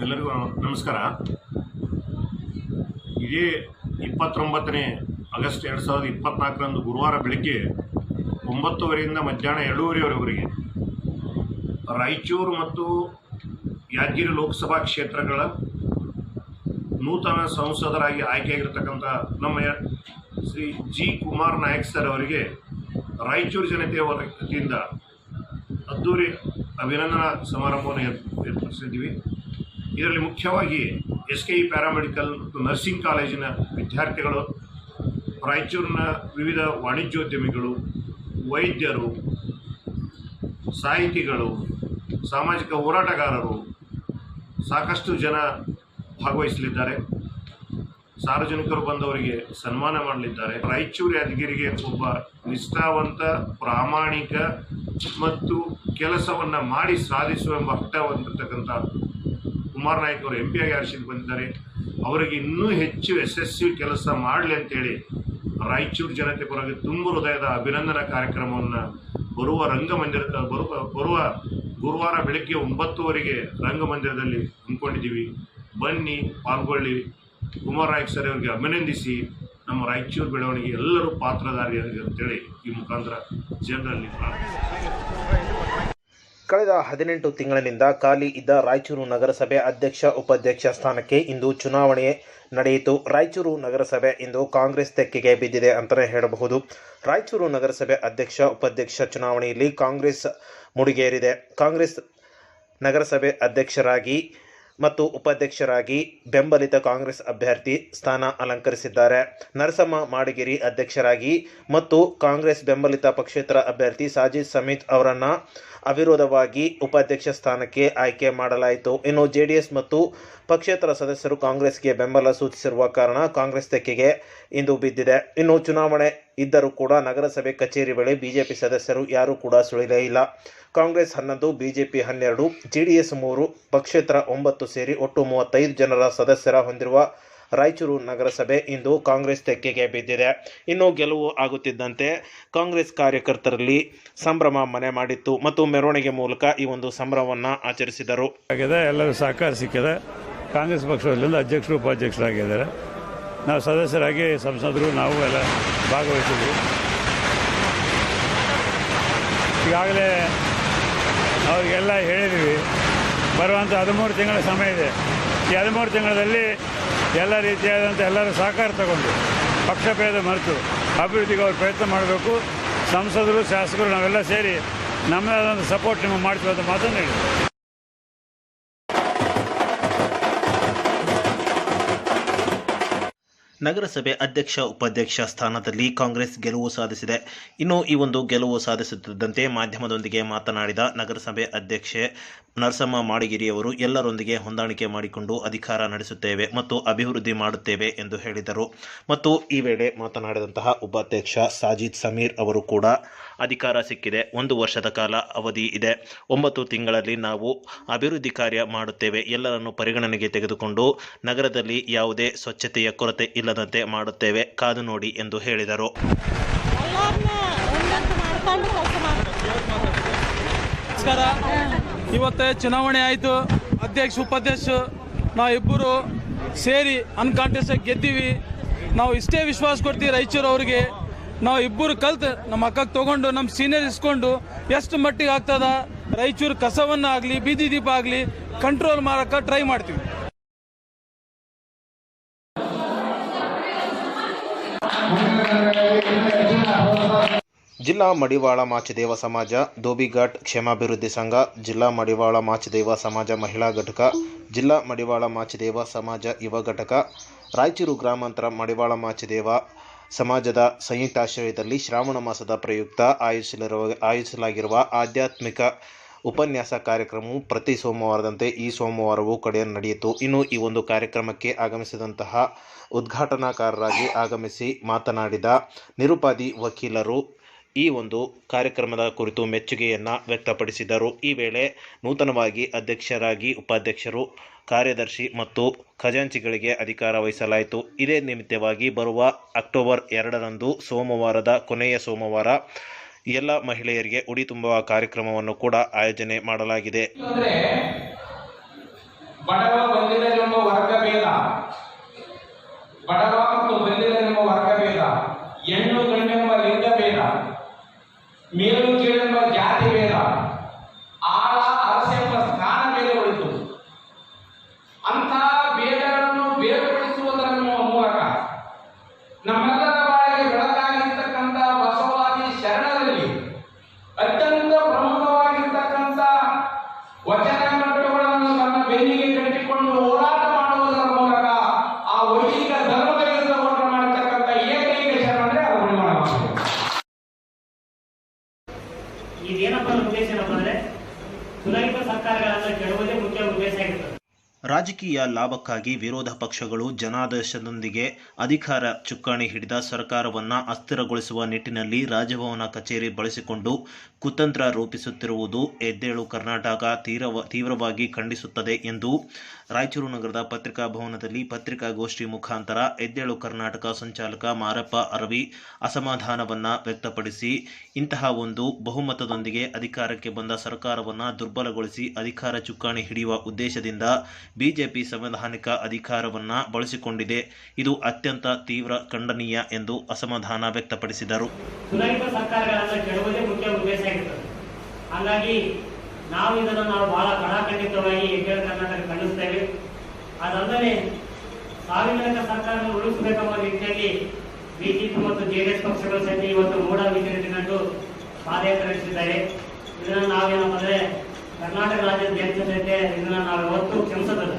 ಎಲ್ಲರಿಗೂ ನಮಸ್ಕಾರ. ಇದೇ ಇಪ್ಪತ್ತೊಂಬತ್ತನೇ ಆಗಸ್ಟ್ ಎರಡು ಸಾವಿರದ ಇಪ್ಪತ್ನಾಲ್ಕರಂದು ಗುರುವಾರ ಬೆಳಗ್ಗೆ ಒಂಬತ್ತುವರೆಯಿಂದ ಮಧ್ಯಾಹ್ನ ಎರಡೂವರೆವರೆಗೆ ರಾಯಚೂರು ಮತ್ತು ಯಾದಗಿರಿ ಲೋಕಸಭಾ ಕ್ಷೇತ್ರಗಳ ನೂತನ ಸಂಸದರಾಗಿ ಆಯ್ಕೆಯಾಗಿರ್ತಕ್ಕಂಥ ನಮ್ಮ ಶ್ರೀ ಜಿ ಕುಮಾರ್ ನಾಯಕ್ ಸರ್ ಅವರಿಗೆ ರಾಯಚೂರು ಜನತೆಯ ವತಿಯಿಂದ ಅದ್ದೂರಿ ಅಭಿನಂದನಾ ಸಮಾರಂಭವನ್ನು ಏರ್- ಏರ್ಪಡಿಸಿದ್ದೀವಿ. ಇದರಲ್ಲಿ ಮುಖ್ಯವಾಗಿ ಎಸ್ ಕೆ ಇ ಪ್ಯಾರಾಮೆಡಿಕಲ್ ಮತ್ತು ನರ್ಸಿಂಗ್ ಕಾಲೇಜಿನ ವಿದ್ಯಾರ್ಥಿಗಳು, ರಾಯಚೂರಿನ ವಿವಿಧ ವಾಣಿಜ್ಯೋದ್ಯಮಿಗಳು, ವೈದ್ಯರು, ಸಾಹಿತಿಗಳು, ಸಾಮಾಜಿಕ ಹೋರಾಟಗಾರರು ಸಾಕಷ್ಟು ಜನ ಭಾಗವಹಿಸಲಿದ್ದಾರೆ. ಸಾರ್ವಜನಿಕರು ಬಂದವರಿಗೆ ಸನ್ಮಾನ ಮಾಡಲಿದ್ದಾರೆ. ರಾಯಚೂರು ಯಾದಗಿರಿಗೆ ಒಬ್ಬ ನಿಷ್ಠಾವಂತ, ಪ್ರಾಮಾಣಿಕ ಮತ್ತು ಕೆಲಸವನ್ನು ಮಾಡಿ ಸಾಧಿಸುವ ಎಂಬ ಹಠ ಹೊಂದಿರತಕ್ಕಂಥ ಕುಮಾರ್ ನಾಯಕ್ ಅವರು ಎಂ ಆಗಿ ಆರಿಸಿ ಬಂದಿದ್ದಾರೆ. ಅವರಿಗೆ ಇನ್ನೂ ಹೆಚ್ಚು ಯಶಸ್ವಿ ಕೆಲಸ ಮಾಡಲಿ ಅಂತೇಳಿ ರಾಯಚೂರು ಜನತೆ ಪರವಾಗಿ ತುಂಬ ಹೃದಯದ ಅಭಿನಂದನಾ ಕಾರ್ಯಕ್ರಮವನ್ನು ಬರುವ ರಂಗಮಂದಿರ, ಬರುವ ಬರುವ ಗುರುವಾರ ಬೆಳಗ್ಗೆ ಒಂಬತ್ತುವರೆಗೆ ರಂಗಮಂದಿರದಲ್ಲಿ ಹಮ್ಮಿಕೊಂಡಿದ್ದೀವಿ ಬನ್ನಿ, ಪಾಲ್ಗೊಳ್ಳಿ. ಕುಮಾರ್ ನಾಯಕ್ ಸರ್ ಅವರಿಗೆ ಅಭಿನಂದಿಸಿ ನಮ್ಮ ರಾಯಚೂರು ಬೆಳವಣಿಗೆ ಎಲ್ಲರೂ ಪಾತ್ರಧಾರಿಯಾಗಿದೆ ಅಂತೇಳಿ ಈ ಮುಖಾಂತರ ಜನರಲ್ಲಿ ಪ್ರಾರ್ಥನೆ ಕಳೆದ ಹದಿನೆಂಟು ತಿಂಗಳಿನಿಂದ ಖಾಲಿ ಇದ್ದ ರಾಯಚೂರು ನಗರಸಭೆ ಅಧ್ಯಕ್ಷ, ಉಪಾಧ್ಯಕ್ಷ ಸ್ಥಾನಕ್ಕೆ ಇಂದು ಚುನಾವಣೆ ನಡೆಯಿತು. ರಾಯಚೂರು ನಗರಸಭೆ ಇಂದು ಕಾಂಗ್ರೆಸ್ ತೆಕ್ಕೆಗೆ ಬಿದ್ದಿದೆ ಅಂತಲೇ ಹೇಳಬಹುದು. ರಾಯಚೂರು ನಗರಸಭೆ ಅಧ್ಯಕ್ಷ, ಉಪಾಧ್ಯಕ್ಷ ಚುನಾವಣೆಯಲ್ಲಿ ಕಾಂಗ್ರೆಸ್ ಮುಡಿಗೇರಿದೆ. ಕಾಂಗ್ರೆಸ್ ನಗರಸಭೆ ಅಧ್ಯಕ್ಷರಾಗಿ ಮತ್ತು ಉಪಾಧ್ಯಕ್ಷರಾಗಿ ಬೆಂಬಲಿತ ಕಾಂಗ್ರೆಸ್ ಅಭ್ಯರ್ಥಿ ಸ್ಥಾನ ಅಲಂಕರಿಸಿದ್ದಾರೆ. ನರಸಮ್ಮ ಮಾಡಗಿರಿ ಅಧ್ಯಕ್ಷರಾಗಿ ಮತ್ತು ಕಾಂಗ್ರೆಸ್ ಬೆಂಬಲಿತ ಪಕ್ಷೇತರ ಅಭ್ಯರ್ಥಿ ಸಾಜಿದ್ ಸಮೀತ್ ಅವರನ್ನು ಅವಿರೋಧವಾಗಿ ಉಪಾಧ್ಯಕ್ಷ ಸ್ಥಾನಕ್ಕೆ ಆಯ್ಕೆ ಮಾಡಲಾಯಿತು. ಇನ್ನು ಜೆಡಿಎಸ್ ಮತ್ತು ಪಕ್ಷೇತರ ಸದಸ್ಯರು ಕಾಂಗ್ರೆಸ್ಗೆ ಬೆಂಬಲ ಸೂಚಿಸಿರುವ ಕಾರಣ ಕಾಂಗ್ರೆಸ್ ತೆಕ್ಕೆಗೆ ಇಂದು ಬಿದ್ದಿದೆ. ಇನ್ನು ಚುನಾವಣೆ ಇದ್ದರೂ ಕೂಡ ನಗರಸಭೆ ಕಚೇರಿ ಬಳಿ ಬಿಜೆಪಿ ಸದಸ್ಯರು ಯಾರೂ ಕೂಡ ಸುಳಿಲೇ ಇಲ್ಲ. ಕಾಂಗ್ರೆಸ್ ಹನ್ನೊಂದು, ಬಿಜೆಪಿ ಹನ್ನೆರಡು, ಜೆಡಿಎಸ್ ಮೂರು, ಪಕ್ಷೇತರ ಒಂಬತ್ತು ಸೇರಿ ಒಟ್ಟು ಮೂವತ್ತೈದು ಜನರ ಸದಸ್ಯರ ಹೊಂದಿರುವ ರಾಯಚೂರು ನಗರಸಭೆ ಇಂದು ಕಾಂಗ್ರೆಸ್ ತೆಕ್ಕೆಗೆ ಬಿದ್ದಿದೆ. ಇನ್ನು ಗೆಲುವು ಆಗುತ್ತಿದ್ದಂತೆ ಕಾಂಗ್ರೆಸ್ ಕಾರ್ಯಕರ್ತರಲ್ಲಿ ಸಂಭ್ರಮ ಮನೆ ಮಾಡಿತ್ತು ಮತ್ತು ಮೆರವಣಿಗೆ ಮೂಲಕ ಈ ಒಂದು ಸಂಭ್ರಮವನ್ನು ಆಚರಿಸಿದರು. ಎಲ್ಲರೂ ಸಹಕಾರ ಸಿಕ್ಕಿದೆ. ಕಾಂಗ್ರೆಸ್ ಪಕ್ಷದಲ್ಲಿಂದ ಅಧ್ಯಕ್ಷರು, ಉಪಾಧ್ಯಕ್ಷರಾಗಿದ್ದಾರೆ. ನಾವು ಸದಸ್ಯರಾಗಿ ಸಂಸದರು, ನಾವು ಎಲ್ಲ ಭಾಗವಹಿಸಿದ್ವಿ. ಈಗಾಗಲೇ ಅವರಿಗೆಲ್ಲ ಹೇಳಿದ್ವಿ ಬರುವಂಥ ಹದಿಮೂರು ತಿಂಗಳ ಸಮಯ ಇದೆ. ಈ ಹದಿಮೂರು ತಿಂಗಳಲ್ಲಿ ಎಲ್ಲ ರೀತಿಯಾದಂಥ ಎಲ್ಲರೂ ಸಹಕಾರ ತಗೊಂಡು ಪಕ್ಷಭೇದ ಮರೆತು ಅಭಿವೃದ್ಧಿಗೆ ಅವರು ಪ್ರಯತ್ನ ಮಾಡಬೇಕು. ಸಂಸದರು, ಶಾಸಕರು, ನಾವೆಲ್ಲ ಸೇರಿ ನಮ್ಮದಾದಂಥ ಸಪೋರ್ಟ್ ನಿಮಗೆ ಮಾಡ್ತೀವಿ ಅಂತ ಮಾತನ್ನು ಹೇಳಿದ್ವಿ ನಗರಸಭೆ ಅಧ್ಯಕ್ಷ, ಉಪಾಧ್ಯಕ್ಷ ಸ್ಥಾನದಲ್ಲಿ ಕಾಂಗ್ರೆಸ್ ಗೆಲುವು ಸಾಧಿಸಿದೆ. ಇನ್ನು ಈ ಒಂದು ಗೆಲುವು ಸಾಧಿಸುತ್ತಿದ್ದಂತೆ ಮಾಧ್ಯಮದೊಂದಿಗೆ ಮಾತನಾಡಿದ ನಗರಸಭೆ ಅಧ್ಯಕ್ಷೆ ನರಸಮ್ಮ ಮಾಡಿಗಿರಿಯವರು, ಎಲ್ಲರೊಂದಿಗೆ ಹೊಂದಾಣಿಕೆ ಮಾಡಿಕೊಂಡು ಅಧಿಕಾರ ನಡೆಸುತ್ತೇವೆ ಮತ್ತು ಅಭಿವೃದ್ಧಿ ಮಾಡುತ್ತೇವೆ ಎಂದು ಹೇಳಿದರು. ಮತ್ತು ಈ ವೇಳೆ ಮಾತನಾಡಿದಂತಹ ಉಪಾಧ್ಯಕ್ಷ ಸಾಜಿದ್ ಸಮೀರ್ ಅವರು ಕೂಡ ಅಧಿಕಾರ ಸಿಕ್ಕಿದೆ. ಒಂದು ವರ್ಷದ ಕಾಲ ಅವಧಿ ಇದೆ. ಒಂಬತ್ತು ತಿಂಗಳಲ್ಲಿ ನಾವು ಅಭಿವೃದ್ಧಿ ಕಾರ್ಯ ಮಾಡುತ್ತೇವೆ. ಎಲ್ಲರನ್ನು ಪರಿಗಣನೆಗೆ ತೆಗೆದುಕೊಂಡು ನಗರದಲ್ಲಿ ಯಾವುದೇ ಸ್ವಚ್ಛತೆಯ ಕೊರತೆ ಇಲ್ಲದಂತೆ ಮಾಡುತ್ತೇವೆ. ಕಾದು ನೋಡಿ ಎಂದು ಹೇಳಿದರು. ಇವತ್ತು ಚುನಾವಣೆ ಆಯಿತು. ಅಧ್ಯಕ್ಷ, ಉಪಾಧ್ಯಕ್ಷ ನಾವಿಬ್ಬರು ಸೇರಿ ಅನ್ಕಾಂಟೆಸ್ಟ್ ಗೆದ್ದೀವಿ. ನಾವು ಇಷ್ಟೇ ವಿಶ್ವಾಸ ಕೊಡ್ತೀವಿ ರಾಯಚೂರು ಅವ್ರಿಗೆ ನಾವು ಇಬ್ಬರು ಕಲ್ತು ನಮ್ಮ ಅಕ್ಕಗೆ ತಗೊಂಡು ನಮ್ಮ ಸೀನಿಯರ್ ಇಸ್ಕೊಂಡು ಎಷ್ಟು ಮಟ್ಟಿಗೆ ಆಗ್ತದ? ರಾಯಚೂರು ಕಸವನ್ನ ಆಗಲಿ ಬೀದಿ ದೀಪ ಆಗಲಿ ಕಂಟ್ರೋಲ್ ಮಾಡೋಕ್ಕೆ ಟ್ರೈ ಮಾಡ್ತೀವಿ. ಜಿಲ್ಲಾ ಮಡಿವಾಳ ಮಾಚಿದೇವ ಸಮಾಜ ಧೋಬಿಘಾಟ್ ಕ್ಷೇಮಾಭಿವೃದ್ಧಿ ಸಂಘ, ಜಿಲ್ಲಾ ಮಡಿವಾಳ ಮಾಚಿದೇವ ಸಮಾಜ ಮಹಿಳಾ ಘಟಕ, ಜಿಲ್ಲಾ ಮಡಿವಾಳ ಮಾಚಿದೇವ ಸಮಾಜ ಯುವ ಘಟಕ, ರಾಯಚೂರು ಗ್ರಾಮಾಂತರ ಮಡಿವಾಳ ಮಾಚಿದೇವ ಸಮಾಜದ ಸಂಯುಕ್ತಾಶ್ರಯದಲ್ಲಿ ಶ್ರಾವಣ ಮಾಸದ ಪ್ರಯುಕ್ತ ಆಯೋಜಿಸಿರುವ ಆಯೋಜಿಸಲಾಗಿರುವ ಆಧ್ಯಾತ್ಮಿಕ ಉಪನ್ಯಾಸ ಕಾರ್ಯಕ್ರಮವು ಪ್ರತಿ ಸೋಮವಾರದಂತೆ ಈ ಸೋಮವಾರವೂ ಕಡೆಯ ನಡೆಯಿತು. ಇನ್ನು ಈ ಒಂದು ಕಾರ್ಯಕ್ರಮಕ್ಕೆ ಆಗಮಿಸಿದಂತಹ ಉದ್ಘಾಟನಾಕಾರರಾಗಿ ಆಗಮಿಸಿ ಮಾತನಾಡಿದ ನಿರುಪಾದಿ ವಕೀಲರು ಈ ಒಂದು ಕಾರ್ಯಕ್ರಮದ ಕುರಿತು ಮೆಚ್ಚುಗೆಯನ್ನು ವ್ಯಕ್ತಪಡಿಸಿದರು. ಈ ವೇಳೆ ನೂತನವಾಗಿ ಅಧ್ಯಕ್ಷರಾಗಿ ಉಪಾಧ್ಯಕ್ಷರು, ಕಾರ್ಯದರ್ಶಿ ಮತ್ತು ಖಜಾಂಚಿಗಳಿಗೆ ಅಧಿಕಾರ ವಹಿಸಲಾಯಿತು. ಇದೇ ನಿಮಿತ್ತವಾಗಿ ಬರುವ ಅಕ್ಟೋಬರ್ ಎರಡರಂದು ಸೋಮವಾರದ ಕೊನೆಯ ಸೋಮವಾರ ಎಲ್ಲ ಮಹಿಳೆಯರಿಗೆ ಉಡಿ ತುಂಬುವ ಕಾರ್ಯಕ್ರಮವನ್ನು ಕೂಡ ಆಯೋಜನೆ ಮಾಡಲಾಗಿದೆ. ಬಡವ ಬಡವ ಮತ್ತು Mesmo que ರಾಜಕೀಯ ಲಾಭಕ್ಕಾಗಿ ವಿರೋಧ ಪಕ್ಷಗಳು ಜನಾದೇಶದೊಂದಿಗೆ ಅಧಿಕಾರ ಚುಕ್ಕಾಣಿ ಹಿಡಿದ ಸರ್ಕಾರವನ್ನು ಅಸ್ಥಿರಗೊಳಿಸುವ ನಿಟ್ಟಿನಲ್ಲಿ ರಾಜಭವನ ಕಚೇರಿ ಬಳಸಿಕೊಂಡು ಕುತಂತ್ರ ರೂಪಿಸುತ್ತಿರುವುದು ಎದ್ದೇಳು ಕರ್ನಾಟಕ ತೀರವ, ತೀವ್ರವಾಗಿ ಖಂಡಿಸುತ್ತದೆ ಎಂದು ರಾಯಚೂರು ನಗರದ ಪತ್ರಿಕಾ ಭವನದಲ್ಲಿ ಪತ್ರಿಕಾಗೋಷ್ಠಿ ಮುಖಾಂತರ ಎದ್ದೇಳು ಕರ್ನಾಟಕ ಸಂಚಾಲಕ ಮಾರಪ್ಪ ಅರವಿ ಅಸಮಾಧಾನವನ್ನು ವ್ಯಕ್ತಪಡಿಸಿ, ಇಂತಹ ಒಂದು ಬಹುಮತದೊಂದಿಗೆ ಅಧಿಕಾರಕ್ಕೆ ಬಂದ ಸರ್ಕಾರವನ್ನು ದುರ್ಬಲಗೊಳಿಸಿ ಅಧಿಕಾರ ಚುಕ್ಕಾಣಿ ಹಿಡಿಯುವ ಉದ್ದೇಶದಿಂದ ಬಿಜೆಪಿ ಸಂವಿಧಾನಿಕ ಅಧಿಕಾರವನ್ನ ಬಳಸಿಕೊಂಡಿದೆ. ಇದು ಅತ್ಯಂತ ತೀವ್ರ ಖಂಡನೀಯ ಎಂದು ಅಸಮಾಧಾನ ವ್ಯಕ್ತಪಡಿಸಿದರು. ಹಾಗಾಗಿ ನಾವು ಇದನ್ನು ನಾವು ಬಹಳ ಕಡಾಖಂಡಿತವಾಗಿ ಎದ್ದೇಳ ಕರ್ನಾಟಕ ಖಂಡಿಸ್ತೇವೆ. ಅದಲ್ಲದೆ ಸಾರ್ವಜನಿಕ ಸರ್ಕಾರವನ್ನು ಉಳಿಸಬೇಕೆಂಬ ನಿಟ್ಟಿನಲ್ಲಿ ಬಿಜೆಪಿ ಮತ್ತು ಜೆಡಿಎಸ್ ಪಕ್ಷಗಳು ಸಹಿತ ಇವತ್ತು ಮೂಡ ವಿಚಾರಿಸಿಕೊಂಡು ಪಾದಯಾತ್ರೆ ನಡೆಸಿದ್ದಾರೆ. ಇದನ್ನು ನಾವೇನಪ್ಪ ಅಂದ್ರೆ ಕರ್ನಾಟಕ ರಾಜ್ಯದ ಜನತೆ ಇದನ್ನ ನಾವು ಯಾವತ್ತೂ ಕ್ಷಮಿಸೋದಿಲ್ಲ